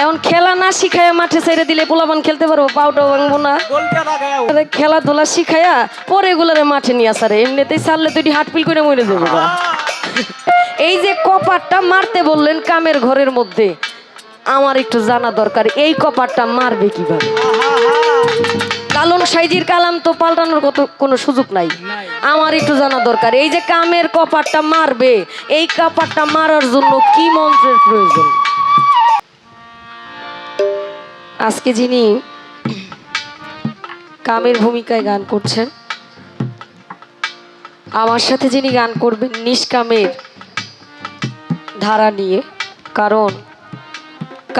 এখন খেলা না শিখাইয়া মাঠে ছেড়ে দিলে পোলাপান খেলতে পারব পাউটাও ভাঙবো না। খেলাধুলা শিখাইয়া পরে এগুলারে মাঠে নিয়ে আসারে এমনিতেই ছাড়লে তুই হাট পিল করে মরে যাব এই যে কপারটা মারতে বললেন কামের ঘরের মধ্যে আমার একটু জানা দরকার এই কপারটা মারবে কীভাবে? লালন সাইজির কালাম তো পাল্টানোর কত কোনো সুযোগ নাই। আমার একটু জানা দরকার এই যে কামের কপারটা মারবে এই কপারটা মারার জন্য কি মন্ত্রের প্রয়োজন? আজকে যিনি কামের ভূমিকায় গান করছেন, আমার সাথে যিনি গান করবেন নিষ্কামের ধারা নিয়ে, কারণ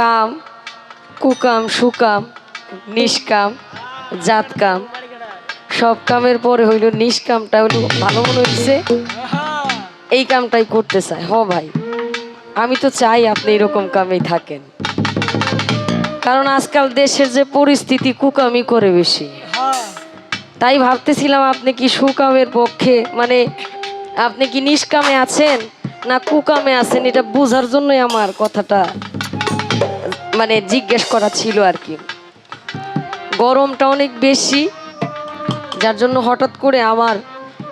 কাম, কুকাম, সুকাম, নিষ্কাম, জাতকাম, সব কামের পরে হইল নিষ্কামটা হইল ভালো মনে হইছে। এই কামটাই করতে চায়। হ ভাই, আমি তো চাই আপনি এরকম কামেই থাকেন। কারণ আজকাল দেশের যে পরিস্থিতি কুকামি করে বেশি। তাই ভাবতেছিলাম আপনি কি সুকামের পক্ষে মানে আপনি কি নিষ্কামে আছেন না কুকামে আছেন, এটা বোঝার জন্যই আমার কথাটা মানে জিজ্ঞেস করা ছিল আর কি। গরমটা অনেক বেশি, যার জন্য হঠাৎ করে আমার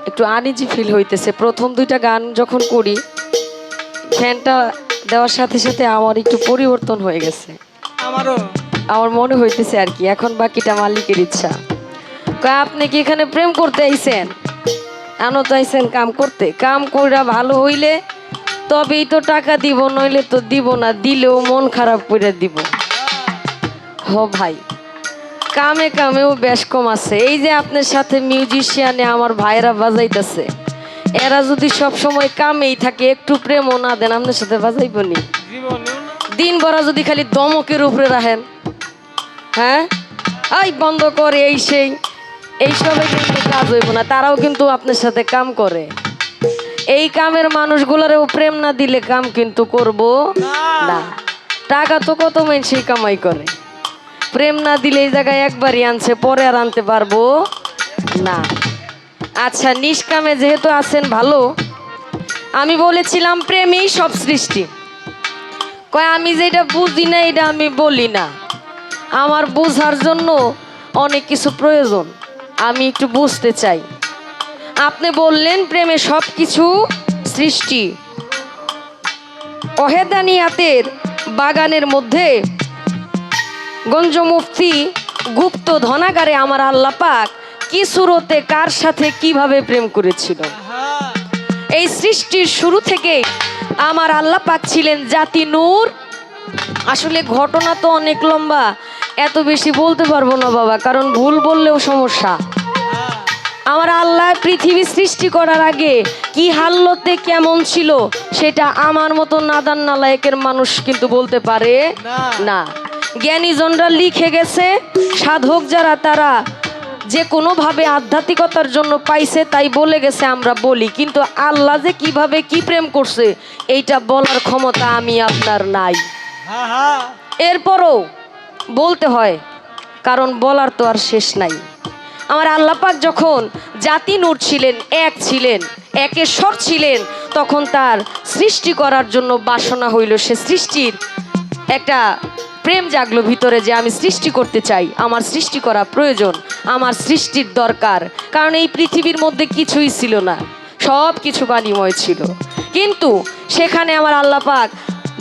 একটু আনিজি ফিল হইতেছে। প্রথম দুইটা গান যখন করি, ফ্যানটা দেওয়ার সাথে সাথে আমার একটু পরিবর্তন হয়ে গেছে। আমারও। আমার মনে হইতেছে আর কি এখন বাকিটা মালিকের ইচ্ছা। কয় আপনি কি এখানে প্রেম করতে আইছেন? আনো তো আইছেন কাম করতে। কাম কইরা ভালো হইলে তবেই তো টাকা দিব নইলে তো দিব না দিলেও মন খারাপ করে দিব। হ ভাই কামে কামেও বেশ কম আছে। এই যে আপনার সাথে মিউজিশিয়ানে আমার ভাইরা বাজাইতেছে। এরা যদি সব সময় কামেই থাকে একটু প্রেমও না দেন আপনার সাথে বাজাইবনি দিন ভরা যদি খালি দমকের উপরে রাখেন হ্যাঁ? এই বন্ধ করে, এই সেই এইসবে কিন্তু কাজ হইব না, তারাও কিন্তু আপনার সাথে কাম করে। এই কামের মানুষগুলারেও প্রেম না দিলে কাম কিন্তু করব না। টাকা তো কত মানুষই কামাই করে। প্রেম না দিলে এই জায়গায় একবারই আনছে, পরে আর আনতে পারব না। আচ্ছা নিষ্কামে যেহেতু আছেন ভালো, আমি বলেছিলাম প্রেমেই সব সৃষ্টি। কয়, আমি যেটা বুঝি না, এটা আমি বলি না। আমার বোঝার জন্য অনেক কিছু প্রয়োজন। আমি একটু বুঝতে চাই। আপনি বললেন, প্রেমে সব কিছু সৃষ্টি। অহেদানিয়াতের বাগানের মধ্যে গঞ্জ মুফতি গুপ্ত ধনাগারে আমার আল্লাপাক, কি সুরতে কার সাথে কীভাবে প্রেম করেছিল? এই সৃষ্টির শুরু থেকে আমার আল্লাহ পাক ছিলেন জাতি নূর। আসলে ঘটনা তো অনেক লম্বা এত বেশি বলতে পারব না বাবা কারণ ভুল বললেও সমস্যা। আমার আল্লাহ পৃথিবী সৃষ্টি করার আগে কি হাল্লতে কেমন ছিল সেটা আমার মতো নাদান নালায়কের মানুষ কিন্তু বলতে পারে না। না। জ্ঞানীজনরা লিখে গেছে সাধক যারা তারা যে কোনোভাবে আধ্যাত্মিকতার জন্য পাইছে তাই বলে গেছে আমরা বলি। কিন্তু আল্লাহ যে কীভাবে কি প্রেম করছে এইটা বলার ক্ষমতা আমি আপনার নাই। হ্যাঁ হ্যাঁ। এরপরও বলতে হয় কারণ বলার তো আর শেষ নাই। আমার আল্লাপাক যখন জাতি নূর ছিলেন এক ছিলেন একেশ্বর ছিলেন তখন তার সৃষ্টি করার জন্য বাসনা হইল সে সৃষ্টির একটা প্রেম জাগলো ভিতরে যে আমি সৃষ্টি করতে চাই। আমার সৃষ্টি করা প্রয়োজন, আমার সৃষ্টির দরকার। কারণ এই পৃথিবীর মধ্যে কিছুই ছিল না সব কিছু পানিময় ছিল। কিন্তু সেখানে আমার আল্লাপাক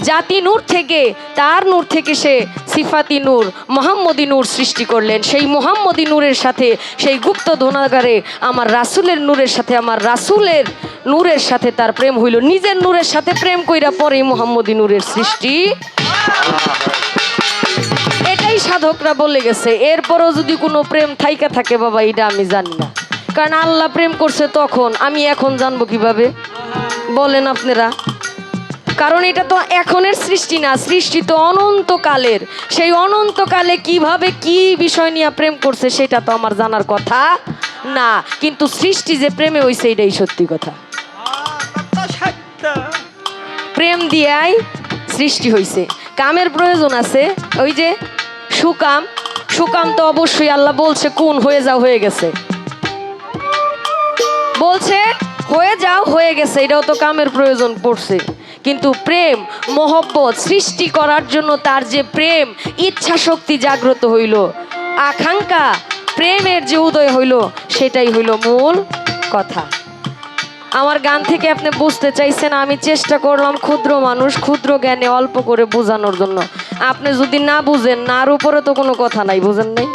জাতি নূর থেকে, তার নূর থেকে সে সিফাতি নূর, মোহাম্মদী নূর সৃষ্টি করলেন। সেই মোহাম্মদী নূরের সাথে, সেই গুপ্ত ধনাগারে আমার রাসুলের নূরের সাথে, আমার রাসুলের নূরের সাথে তার প্রেম হইল। নিজের নূরের সাথে প্রেম কইরা পরে মোহাম্মদী নূরের সৃষ্টি। সাধকরা বলে গেছে, এরপরও যদি কোনো প্রেম থাইকা থাকে বাবা, এটা আমি জানি না। কারণ আল্লাহ প্রেম করছে তখন, আমি এখন জানব কীভাবে? বলেন আপনারা। কারণ এটা তো এখনের সৃষ্টি না, সৃষ্টি তো অনন্তকালের। সেই অনন্তকালে কীভাবে কি বিষয় নিয়ে প্রেম করছে, সেটা তো আমার জানার কথা না। কিন্তু সৃষ্টি যে প্রেমে হইছে, এটাই সত্যি কথা। প্রেম দিয়াই সৃষ্টি হইছে। কামের প্রয়োজন আছে, ওই যে সুকাম সুকাম তো অবশ্যই আল্লাহ বলছে, কোন হয়ে যাও হয়ে গেছে। বলছে, হয়ে যাও হয়ে গেছে, এটাও তো কামের প্রয়োজন পড়ছে। কিন্তু প্রেম, মহব্বত সৃষ্টি করার জন্য তার যে প্রেম ইচ্ছা শক্তি জাগ্রত হইল। আকাঙ্ক্ষা, প্রেমের যে উদয় হইল, সেটাই হইল মূল কথা। আমার গান থেকে আপনি বুঝতে চাইছেন, আমি চেষ্টা করলাম ক্ষুদ্র মানুষ, ক্ষুদ্র জ্ঞানে অল্প করে বোঝানোর জন্য। আপনি যদি না বুঝেন আর উপরে তো কোনো কথা নাই, বুঝেন নাই?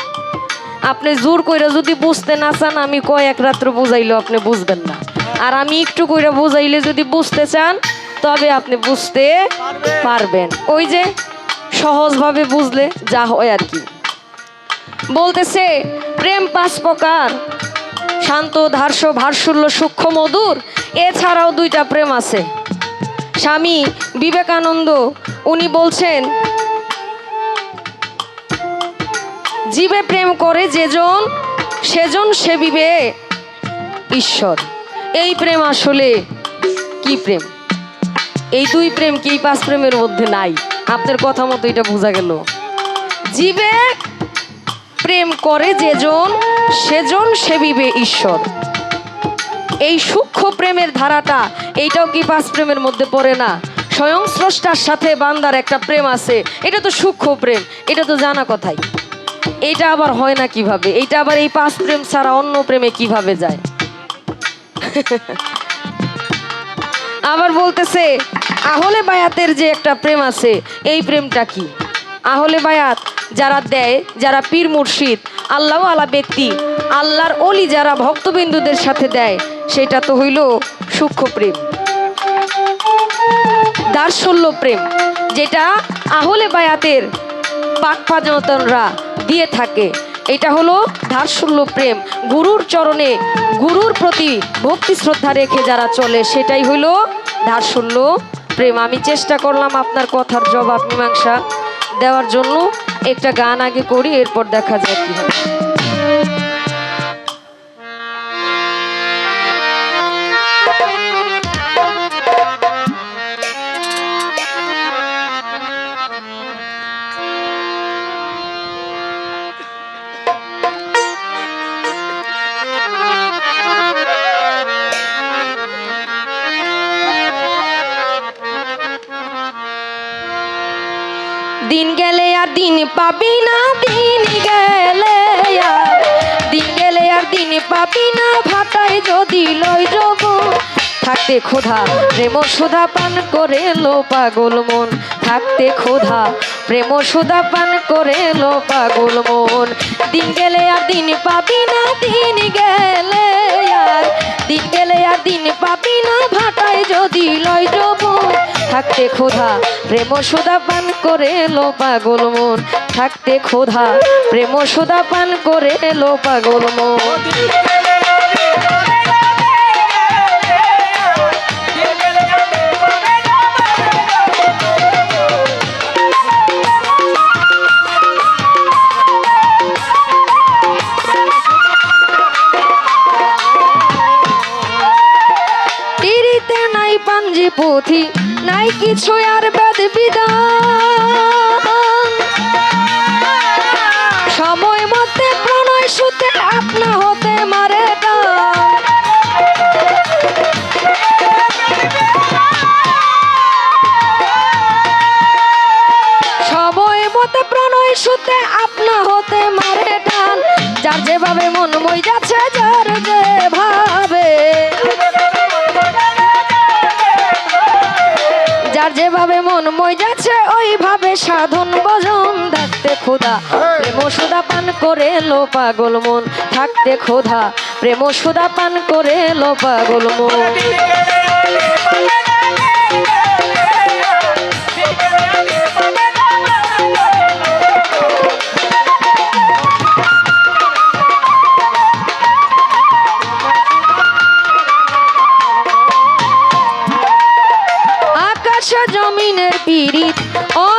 আপনি জোর কইরা যদি বুঝতে না চান, আমি কয়েক রাত্র বুঝাইলেও আপনি বুঝবেন না। আর আমি একটু কইরা বুঝাইলে যদি বুঝতে চান, তবে আপনি বুঝতে পারবেন। পারবেন। ওই যে সহজভাবে বুঝলে যা হয় আর কি। বলতেছে, প্রেম পাঁচ প্রকার। শান্ত, ধার্য, ভারসুল্য, সূক্ষ্ম, মধুর, এছাড়াও দুইটা প্রেম আছে। স্বামী বিবেকানন্দ, উনি বলছেন জীবে প্রেম করে যেজন সেজন সেবিবে ঈশ্বর। এই প্রেম আসলে কি প্রেম? এই দুই প্রেম কি পাঁচ প্রেমের মধ্যে নাই? আপনার কথা মতো এটা বোঝা গেল। জীবে প্রেম করে যেজন সেজন সেবিবে ঈশ্বর। এই সূক্ষ্ম প্রেমের ধারাটা, এইটাও কি পাঁচ প্রেমের মধ্যে পড়ে না? স্বয়ং স্রষ্টার সাথে বান্দার একটা প্রেম আছে। এটা তো সূক্ষ্ম প্রেম, এটা তো জানা কথাই। এটা আবার হয় না কীভাবে? এটা আবার এই পাঁচ প্রেম ছাড়া অন্য প্রেমে কীভাবে যায়? আবার বলতেছে, আহলে বায়াতের যে একটা প্রেম আছে, এই প্রেমটা কি? আহলে বায়াত যারা দেয়, যারা পীর মুর্শিদ, আল্লাহ আলা ব্যক্তি, আল্লাহর অলি যারা ভক্তবিন্দুদের সাথে দেয়, সেটা তো হইল সূক্ষ্ম প্রেম। দার্শল্য প্রেম, যেটা আহলে বায়াতের পাকপাজনরা দিয়ে থাকে। এটা হলো ধার্শল্য প্রেম। গুরুর চরণে গুরুর প্রতি ভক্তি শ্রদ্ধা রেখে যারা চলে, সেটাই হলো ধার্শল্য প্রেম। আমি চেষ্টা করলাম আপনার কথার জবাব, মীমাংসা দেওয়ার জন্য। একটা গান আগে করি, এরপর দেখা যায় কী হয়। পাবি না, দিন গেলে আর, দিন গেলে আর দিন পাবি না ভাতায় যদি লই যাব থাকতে খোধা প্রেম সুধা পান করে লো পাগল মন। থাকতে খোধা প্রেম সুধা পান করে লো পাগল মন। দিন গেলে আর দিন পাবি না, দিন গেলে আর। দিন গেলে আর দিন পাবি না, ভাটায় যদি লয় যাব থাকতে খোধা প্রেম সুদা পান করে লো পাগল মন। থাকতে খোধা প্রেম সুদা পান করে লো পাগল মন। পুঁথি নাই কিছু আর বেদ বিধান। সময় মতে প্রণয় সুতে আপনা হতে মারে সুতে আপনা হতে মারে টান যার যেভাবে মন মই যাচ্ছে যার যেভাবে মন মই যাচ্ছে ওইভাবে সাধন বজন থাকতে খোদা প্রেম সুদা পান করে লো পাগল মন থাকতে খোদা প্রেম সুদা পান করে লো পাগল মন জমিনের পিড়িত। অনন্তকাল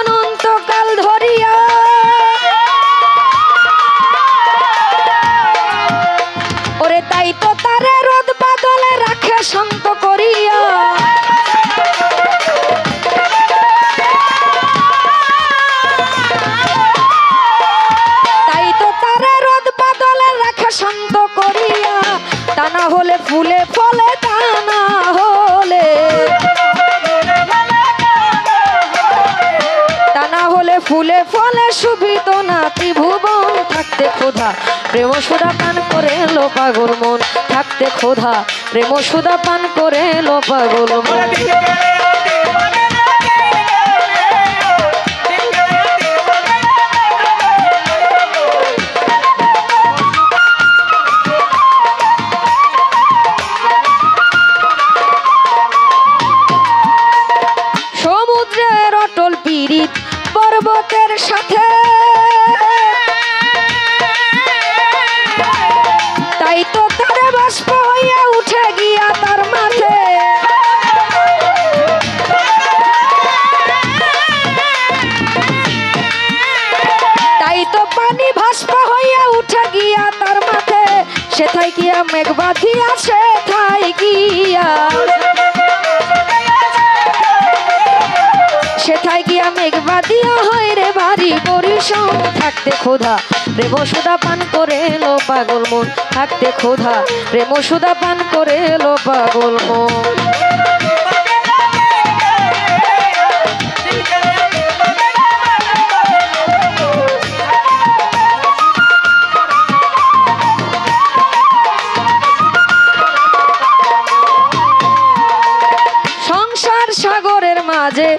ফুলে ফলে শুভিত না ত্রিভুবন থাকতে খোধা প্রেম সুদা পান করে লো পাগল মন, থাকতে খোধা প্রেম সুদা পান করে লো পাগল মন। সাথে। তাই তো তারে বাষ্প হইয়া উঠে গিয়া তার মাঠে। তাই তো পানি ভাষ্প হইয়া উঠে গিয়া তার মাঠে। সেথায় গিয়া মেঘ বাঁধিয়া সেথায় গিয়া পরিশ্রম থাকতে ক্ষোধা। প্রেম সুদা পান করে লো পাগল মন থাকতে ক্ষোধা। প্রেম সুদা পান করে লো পাগল মন। সাগরের মাঝে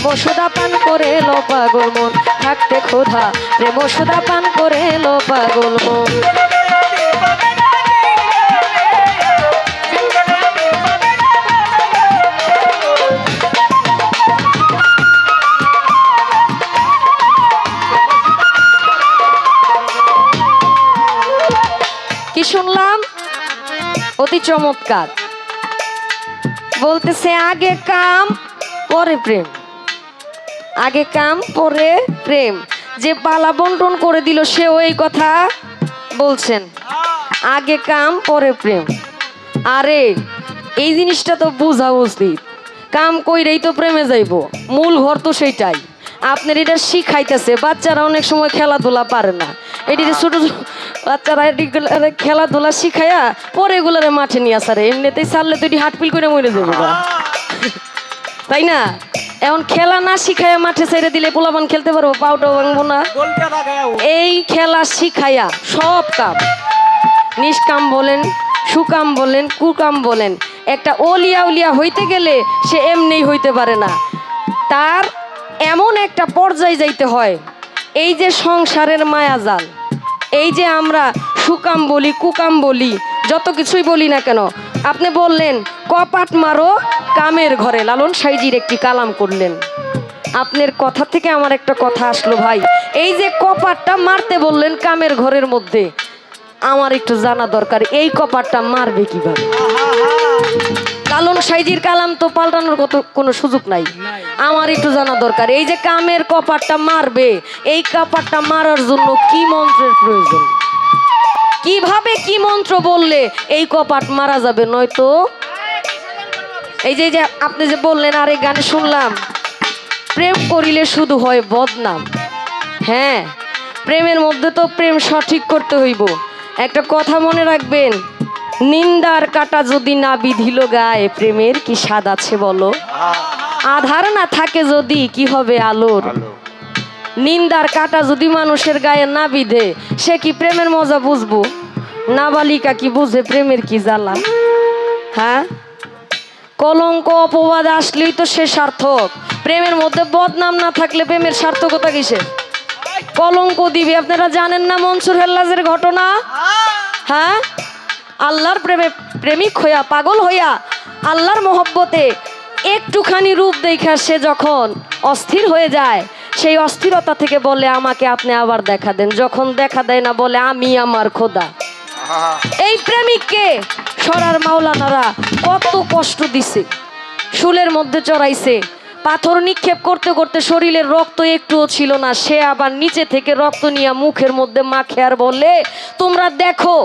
প্রেম সুদা পান করে লো পাগল মন। থাকতে ক্ষোধা, প্রেম সুদা পান করে লো পাগল মন। কি শুনলাম? অতি চমৎকার। বলতেছে, আগে কাম, পরে প্রেম। আগে কাম পরে প্রেম। যে পালা বন্টন করে দিল সে ওই কথা বলছেন। আগে কাম পরে প্রেম। আরে এই জিনিসটা তো বোঝা উচিত। কাম কইরেই তো প্রেমে যাইব। মূল ঘর তো সেইটাই। আপনার এটা শিখাইতেছে বাচ্চারা অনেক সময় খেলাধুলা পারে না। এটি যে ছোট ছোট বাচ্চারা এটিগুলারে খেলাধুলা শিখাইয়া পরে এগুলারে মাঠে নিয়ে আসারে। এমনিতেই ছাড়লে তো এটি হাটপিল করে মরে যাবে। তাই না? এখন খেলা না শিখাইয়া মাঠে ছেড়ে দিলে পোলাপান খেলতে পারব পাউটাও ভাঙবো না। এই খেলা শিখাইয়া সব কাম নিষ্কাম বলেন সুকাম বলেন কুকাম বলেন একটা অলিয়া উলিয়া হইতে গেলে সে এমনি হইতে পারে না। তার এমন একটা পর্যায়ে যাইতে হয় এই যে সংসারের মায়াজাল এই যে আমরা সুকাম বলি কুকাম বলি যত কিছুই বলি না কেন আপনি বললেন, কপাট মারো, কামের ঘরে লালন সাইজির একটি কালাম করলেন। আপনার কথা থেকে আমার একটা কথা আসলো ভাই। এই যে কপাটটা মারতে বললেন কামের ঘরের মধ্যে, আমার একটু জানা দরকার, এই কপাটটা মারবে কীভাবে? লালন সাইজির কালাম তো পাল্টানোর কত কোনো সুযোগ নাই। আমার একটু জানা দরকার, এই যে কামের কপাটটা মারবে, এই কপাটটা মারার জন্য কি মন্ত্রের প্রয়োজন? কীভাবে কি মন্ত্র বললে এই কপাট মারা যাবে নয়তো? এই যে আপনি যে বললেন আর গানে শুনলাম। প্রেম করিলে শুধু হয় বদনাম। হ্যাঁ প্রেমের মধ্যে তো প্রেম সঠিক করতে হইব। একটা কথা মনে রাখবেন, নিন্দার কাটা যদি না বিধিল গায়ে, প্রেমের কি স্বাদ আছে বলো? আধার না থাকে যদি, কি হবে আলোর? নিন্দার কাটা যদি মানুষের গায়ে না বিধে, সে কি প্রেমের মজা বুঝব? নাবালিকা কি বুঝে প্রেমের কি জ্বালা? হ্যাঁ? কলঙ্ক অপবাদ আসলেই তো সে সার্থক। প্রেমের মধ্যে বদনাম না থাকলে প্রেমের সার্থকতা কিসের? কলঙ্ক দিবে, আপনারা জানেন না মনসুর হেল্লাজের ঘটনা? হ্যাঁ? আল্লাহর প্রেমে প্রেমিক হইয়া, পাগল হইয়া আল্লাহর মহব্বতে একটুখানি রূপ দেখা সে যখন অস্থির হয়ে যায় সেই অস্থিরতা থেকে বলে আমাকে আপনি আবার দেখা দেন। যখন দেখা দেয় না বলে আমি আমার খোদা। এই প্রেমিককে সরার মাওলানারা কত কষ্ট দিছে। শুলের মধ্যে চড়াইছে। পাথর নিক্ষেপ করতে করতে শরীরের রক্ত একটুও ছিল না। সে আবার নিচে থেকে রক্ত নিয়ে মুখের মধ্যে মাখে আর বলে তোমরা দেখো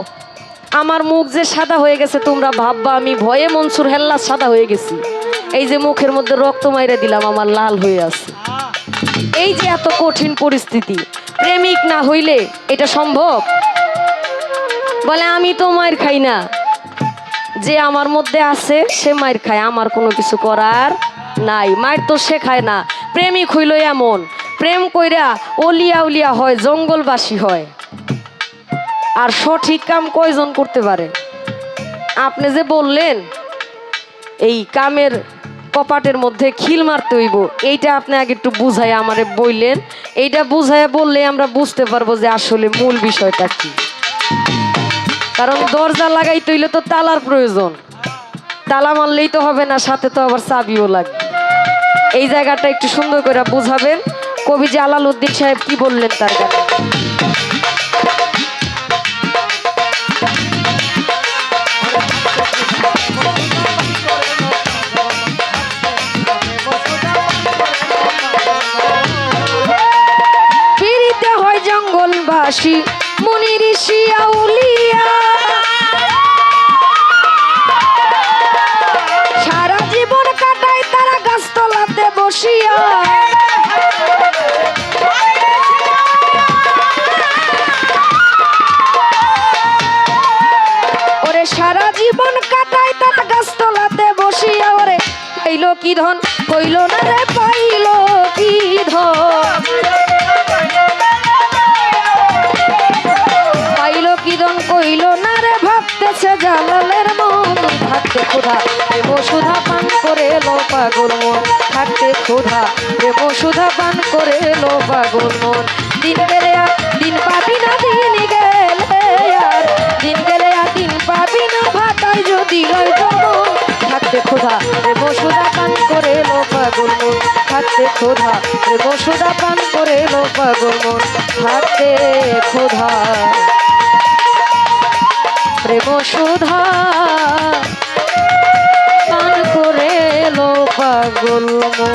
আমার মুখ যে সাদা হয়ে গেছে তোমরা ভাববা আমি ভয়ে মনসুর হেল্লা সাদা হয়ে গেছি। এই যে মুখের মধ্যে রক্ত মাইরে দিলাম আমার লাল হয়ে আছে। এই যে এত কঠিন পরিস্থিতি, প্রেমিক না হইলে এটা সম্ভব? বলে, আমি তো মায়ের খাই না। যে আমার মধ্যে আছে, সে মায়ের খায়। আমার কোনো কিছু করার নাই। মায়ের তো সে খায় না। প্রেমিক হইল এমন। প্রেম কইরা অলিয়া উলিয়া হয়, জঙ্গলবাসী হয়। আর সঠিক কাম কয়জন করতে পারে? আপনি যে বললেন, এই কামের কপাটের মধ্যে খিল মারতে হইব। এইটা আপনি আগে একটু বুঝাই আমারে বললেন। এইটা বুঝাইয়া বললে আমরা বুঝতে পারব যে আসলে মূল বিষয়টা কি। কারণ দরজা লাগাইতে হইলে তো তালার প্রয়োজন। তালা মারলেই তো হবে না, সাথে তো আবার চাবিও লাগবে। এই জায়গাটা একটু সুন্দর করে বুঝাবেন। কবি জালাল উদ্দিন সাহেব কি বললেন তার গানে? পাগল মন, থাকতে ক্ষুধা। প্রেম সুধা পান করে লো পাগল মন। দিন গেলে দিন পাবি না, দিন গেলে আর। দিন গেলে আর দিন পাবি না ভাতায় যদি থাকতে ক্ষুধা, প্রেম সুধা পান করে লো পাগল মন। থাকতে ক্ষুধা, প্রেম সুধা পান করে লো পাগল মন। থাকতে ক্ষুধা, প্রেম সুধা গেল পাগল মো